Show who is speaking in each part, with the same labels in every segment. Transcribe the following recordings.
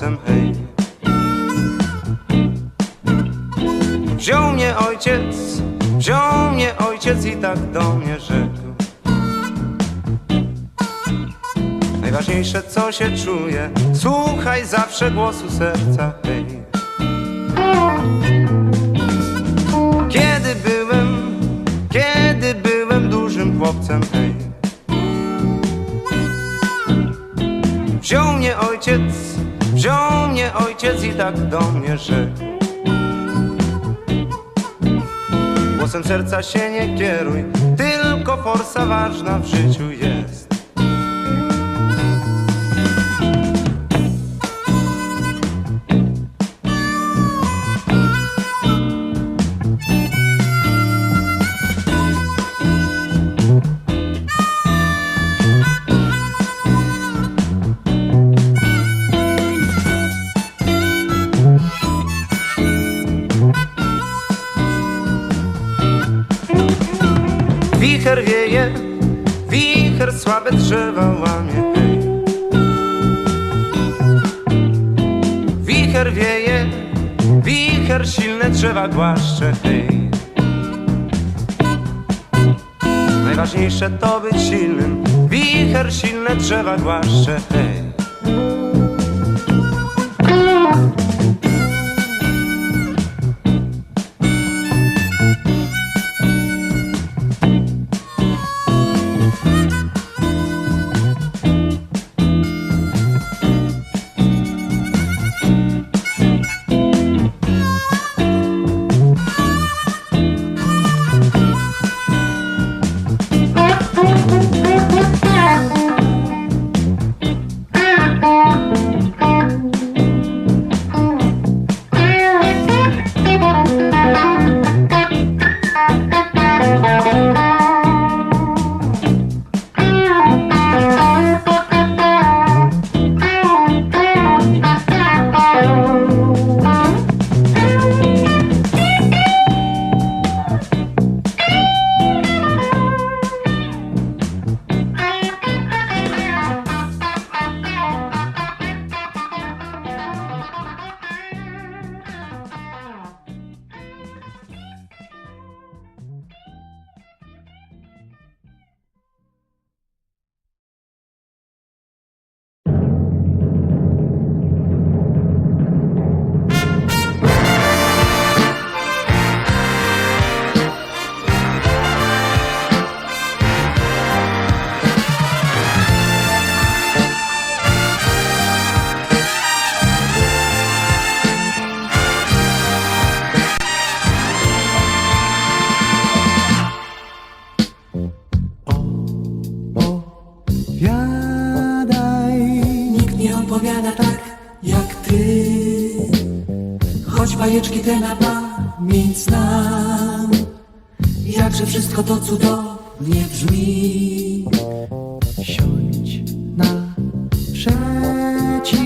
Speaker 1: hej. Wziął mnie ojciec, wziął mnie ojciec i tak do mnie rzekł. Najważniejsze co się czuje, słuchaj zawsze głosu serca, hej. Kiedy byłem, kiedy byłem dużym chłopcem, hej. Wziął mnie ojciec, wziął mnie ojciec i tak do mnie rzekł. Głosem serca się nie kieruj, tylko forsa ważna w życiu jest. Wicher wieje, wicher słabe drzewa łamie. Wicher wieje, wicher silne drzewa głaszcze, hej. Najważniejsze to być silnym, wicher silne drzewa głaszcze, hej.
Speaker 2: Opowiada tak jak ty. Choć bajeczki te na pamięć znam Jakże wszystko to cudownie brzmi.
Speaker 3: Siądź na przeciw.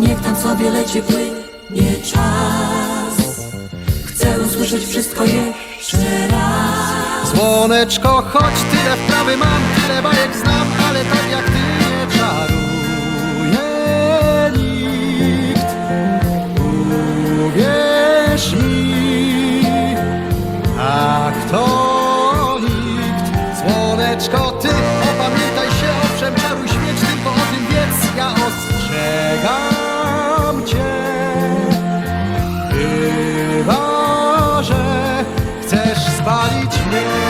Speaker 2: Niech tam sobie leci płynie czas. Chcę usłyszeć wszystko jeszcze raz.
Speaker 3: Słoneczko, choć tyle wprawy mam, tyle bajek znam, ale tak jak not each man.